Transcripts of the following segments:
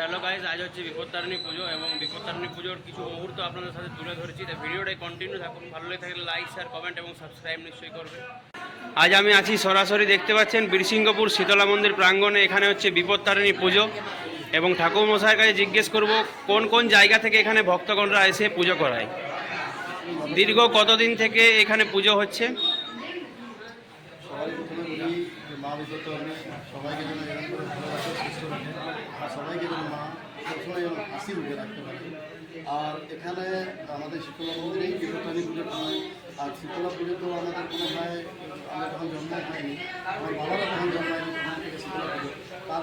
Hello guys আজ হচ্ছে বিপত্তারিণী পুজো এবং বিপত্তারিণী পুজোর কিছু মুহূর্ত আপনাদের সাথে তুলে ধরেছি। তাই ভিডিওটাই কন্টিনিউ থাকুন, ভালো লেগে থাকলে লাইক শেয়ার কমেন্ট এবং সাবস্ক্রাইব নিশ্চয়ই করবেন আজ আমি আছি সরাসরি, দেখতে পাচ্ছেন বীরসিংহপুর শীতলা মন্দির প্রাঙ্গণে, এখানে হচ্ছে বিপত্তারিণী পুজো। এবং ঠাকুর মশাইয়ের কাছে জিজ্ঞেস করব, কোন কোন জায়গা থেকে এখানে ভক্তগণরা এসে পুজো করায়? দীর্ঘ কতদিন থেকে এখানে পুজো হচ্ছে? মা সবাইকে যেন রাখে আর সবাইকে মা সবসময় যেন হাসি মুখে রাখতে পারে। আর এখানে আমাদের শীতলা মন্দিরে বিপত্তানি পুজো হয়। আর শীতলা পুজো তো আমাদের কোনো হয় আমরা তখন জন্ম হয়নি। আমার বাবারা তখন জন্মায়নি তখন থেকে শীতলা পুজো তারপরে কিন্তু এখানে সেই দিন থেকে বিপত্তানি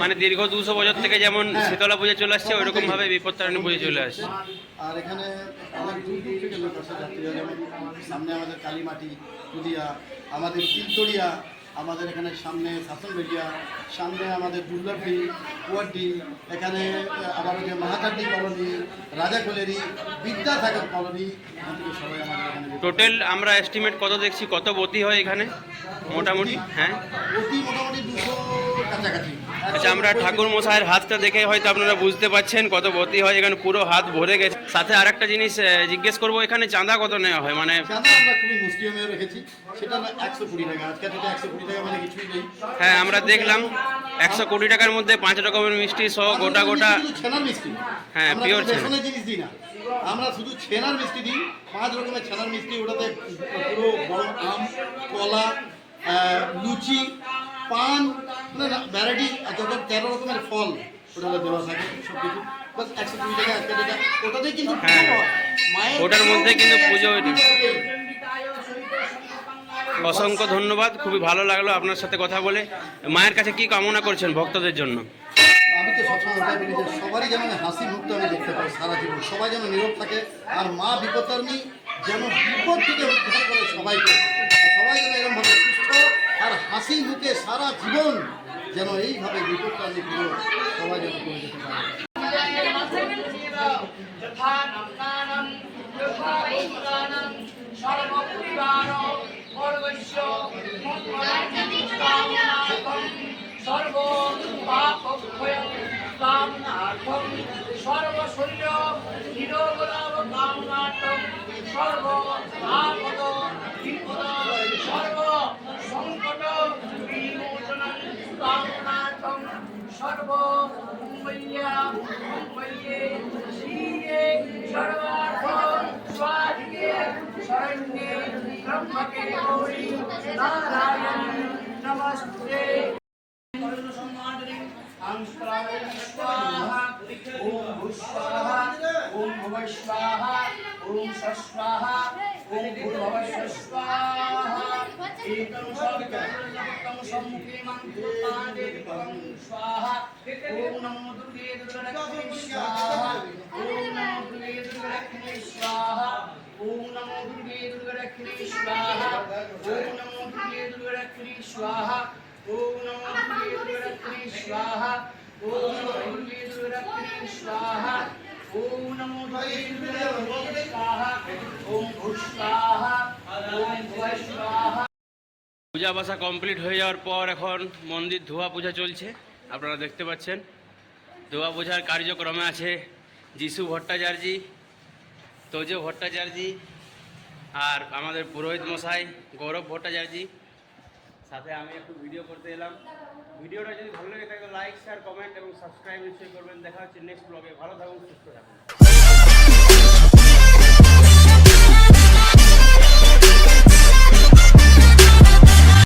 মানে দীর্ঘ দুশো বছর থেকে যেমন শীতলা পুজো চলে আসছে ওইরকম ভাবে বিপত্তারিণী পুজো চলে আসছে। আর এখানে অনেক দূর দূর থেকে লোক আসে যাত্রীরা যেমন সামনে আমাদের কালীমাটি নদিয়া আমাদের তিলতরিয়া আমাদের এখানে সামনে শাসনবেড়িয়া সামনে আমাদের দুর্গাপি কুয়াড্ডি এখানে আবার যে মাহাতাড্ডি কলোনি রাজাকোলেরি বিদ্যাসাগর কলোনি সবাই আমাদের টোটাল আমরা এস্টিমেট কত দেখছি কত বতি হয় এখানে? মোটামুটি হ্যাঁ? প্রতি মোটামুটি দুশো কাছাকাছি। আচ্ছা আমরা ঠাকুর মশাইয়ের হাতটা দেখে হয়তো আপনারা বুঝতে পাচ্ছেন কত বতি হয় এখানে পুরো হাত ভরে গেছে। সাথে আরেকটা জিনিস জিজ্ঞেস করব এখানে চাঁদা কত নেওয়া হয়? মানে মানে হ্যাঁ আমরা দেখলাম একশো কোটি টাকার মধ্যে পাঁচ রকমের মিষ্টি সহ গোটা গোটা হ্যাঁ, পিওর জিনিস দিই না। আমরা শুধু ছেনার মিষ্টি দিই পাঁচ রকমের ছানার মিষ্টি। ওটাতে পুরো বড় আম কলা লুচি পান ভ্যারাইটি যত তেরো রকমের ফল ওটাতে দেওয়া থাকে সব কিছু বাস একশো কুড়ি টাকা একটা টাকা ওটাতেই কিন্তু হ্যাঁ। মায়ের ওটার মধ্যে কিন্তু পুজো অসংখ্য ধন্যবাদ খুবই ভালো লাগল আপনার সাথে কথা বলে। মায়ের কাছে কি কামনা করছেন ভক্তদের জন্য? আমি তো সবসময় ওটাই বলি যে সবারই যেন হাসি মুক্ত আমি দেখতে পাই সারা জীবন। সবাই যেন নীরব থাকে আর মা বিপত্তারিণী যেন বিপদ থেকে উদ্ধার করে সবাইকে। সবাই যেন এরকমভাবে সুস্থ আর হাসি মুখে সারা জীবন যেন এইভাবে বিপত্তারিণী পুরো সবাই যেন করে যেতে পারে। সর্ব নিরোগলাভ কামনার্থম, সর্ব সর্ব মুম্বইয়া মুম্বইয়ে শিরে সর্বার্থ স্বাধীনে শরণ্যে ব্রহ্মকে গৌরী নারায়ণ নমস্তে সম্মানী অং স্বাহা ওম ভূস্বাহা ओम भुव स्वाहा, ओम सस्वाहा, ओम भूर्भुवः स्वाहा एकं सर्वकं सम्मुखे मन्त्रपादेकं स्वाहा ओम नमो दुर्गे दुर्गलक्ष्मी स्वाहा ओम नमो। दुर्गे दुर्गलक्ष्मी स्वाहा ओम नमो दुर्गे दुर्गलक्ष्मी स्वाहा ओम नमो दुर्गे दुर्गलक्ष्मी स्वाहा ओम नमो दुर्गे दुर्गलक्ष्मी स्वाहा ओम नमो दुर्गे दुर्गलक्ष्मी भुवः स्वाहा পূজা বাসা কমপ্লিট হয়ে যাওয়ার পর এখন মন্দির ধোয়া পূজা চলছে আপনারা দেখতে পাচ্ছেন ধোয়া পূজার কার্যক্রমে আছে যিশু ভট্টাচার্যি তোজো ভট্টাচার্যি আর আমাদের পুরোহিত মশাই গৌরব ভট্টাচার্যি সাথে আমি একটু ভিডিও করতে এলাম। ভিডিওটা যদি ভালো লাগে থাকে লাইক শেয়ার কমেন্ট এবং সাবস্ক্রাইব নিশ্চয়ই করবেন। দেখা হচ্ছে নেক্সট ব্লগে ভালো থাকুন, সুস্থ থাকুন।